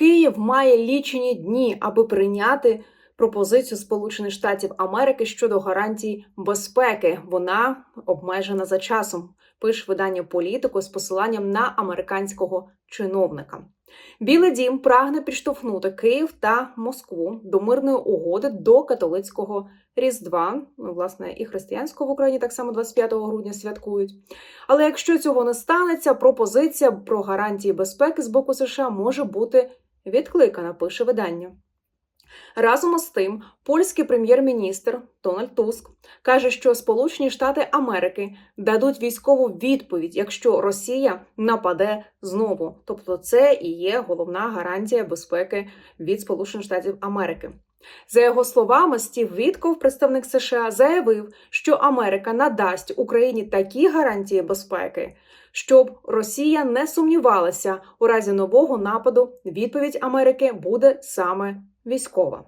Київ має лічені дні, аби прийняти пропозицію Сполучених Штатів Америки щодо гарантій безпеки. Вона обмежена за часом. Пише видання політику з посиланням на американського чиновника. Білий дім прагне підштовхнути Київ та Москву до мирної угоди до католицького Різдва. Ну, власне, і християнського в Україні так само 25 грудня святкують. Але якщо цього не станеться, пропозиція про гарантії безпеки з боку США може бути відкликана, пише видання. Разом із тим, польський прем'єр-міністр Дональд Туск каже, що Сполучені Штати Америки дадуть військову відповідь, якщо Росія нападе знову. Тобто, це і є головна гарантія безпеки від Сполучених Штатів Америки. За його словами, Стів Вітков, представник США, заявив, що Америка надасть Україні такі гарантії безпеки, щоб Росія не сумнівалася у разі нового нападу. Відповідь Америки буде саме військова.